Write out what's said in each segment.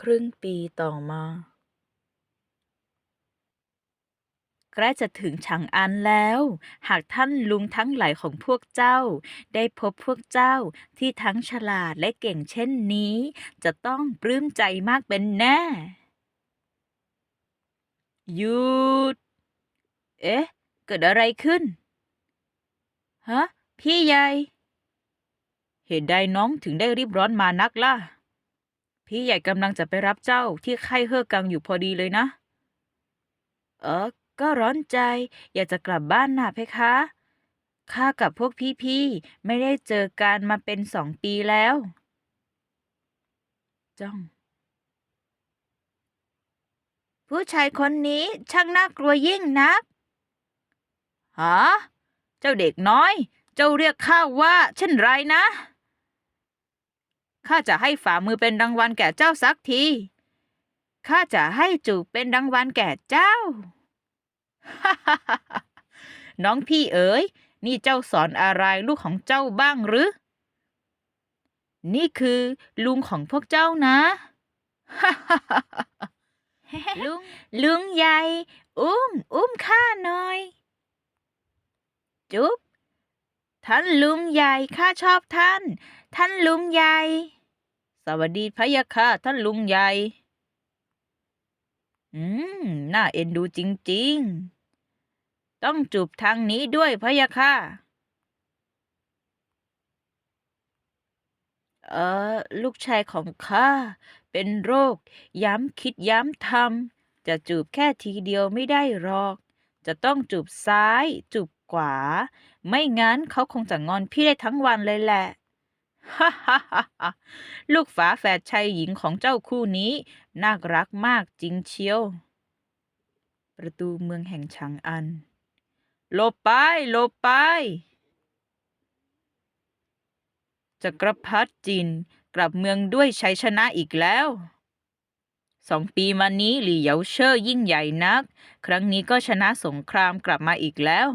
ครึ่งปีต่อมา ใกล้จะถึงฉางอันแล้ว หากท่านลุงทั้งหลายของพวกเจ้า ได้พบพวกเจ้าที่ทั้งฉลาดและเก่งเช่นนี้ จะต้องปลื้มใจมากเป็นแน่ หยุด เอ๊ะ เกิดอะไรขึ้น ฮะ พี่ใหญ่ เหตุใดน้องถึงได้รีบร้อนมานักล่ะ พี่ใหญ่กำลังจะไปรับเจ้าที่ค่ายเฮอกังอยู่พอดีเลยนะ เออ ก็ร้อนใจ อยากจะกลับบ้านน่ะเพคะ ข้ากับพวกพี่ๆ ไม่ได้เจอกันมาเป็นสองปีแล้ว จ้อง ผู้ชายคนนี้ช่างน่ากลัวยิ่งนักฮะเจ้าเด็กน้อย เจ้าเรียกข้าว่าเช่นไรนะ ข้าจะให้ฝ่ามือเป็นรางวัลแก่เจ้าสักที ข้าจะให้จูบเป็นรางวัลแก่เจ้า น้องพี่เอ๋ย นี่เจ้าสอนอะไรลูกของเจ้าบ้างหรือ นี่คือลุงของพวกเจ้านะ ลุง ลุงใหญ่ อุ้ม อุ้มข้าหน่อย จุ๊บ ท่านลุงใหญ่ข้าชอบท่าน ท่านลุงใหญ่ สวัสดีพะยะค่ะท่านลุงใหญ่ อืม น่าเอ็นดูจริง ๆ ต้องจูบทางนี้ด้วยพะยะค่ะ เออ ลูกชายของข้าเป็นโรค ย้ำคิดย้ำทำจะจูบแค่ทีเดียวไม่ได้หรอก จะต้องจูบซ้าย จูบ ขวาไม่งั้นเขาคงจะงอนพี่ได้ทั้งวันเลยแหละ ฮ่าฮ่าฮ่าลูกฝาแฝดชายหญิงของเจ้าคู่นี้ น่ารักมากจริงเชียว ประตูเมืองแห่งฉางอันหลบไปหลบไปจักรพรรดิจินกลับเมืองด้วยชัยชนะอีกแล้ว สองปีมานี้หลี่เหยาเช่อยิ่งใหญ่นัก ครั้งนี้ก็ชนะสงครามกลับมาอีกแล้ว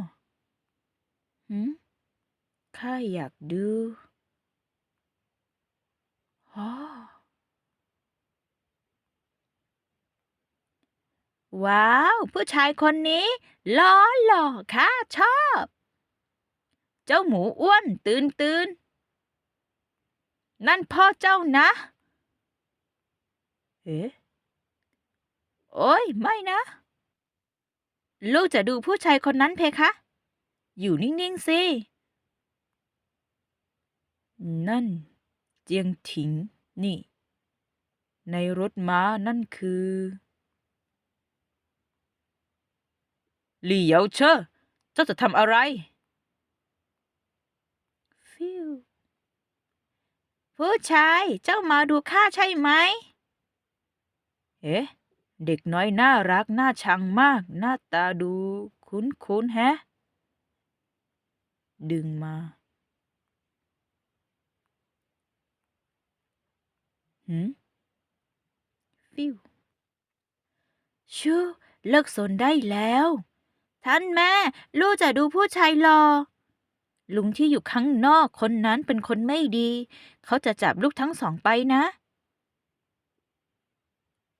หืมข้าอยากดูอ๋อว้าว ผู้ชายคนนี้ล้อหล่อข้าชอบ เจ้าหมูอ้วนตื่นตื่นนั่นพ่อเจ้านะ เอ๊ะ โอ้ย ไม่นะ ลูกจะดูผู้ชายคนนั้นเพคะ อยู่นิ่ง ๆ สิ นั่น เจียงถิง นี่ ในรถม้านั่นคือ หลี่เหยาเชอเจ้าจะทำอะไร ฟิว ผู้ชายเจ้ามาดูข้าใช่ไหม เอ๊ะ เด็กน้อยน่ารัก น่าชังมาก หน้าตาดู คุ้นๆแฮะ ดึงมา หืม ฟิว ชูเลิกสนได้แล้ว ท่านแม่ ลูกจะดูผู้ชายรอ ลุงที่อยู่ข้างนอกคนนั้นเป็นคนไม่ดี เขาจะจับลูกทั้งสองไปนะ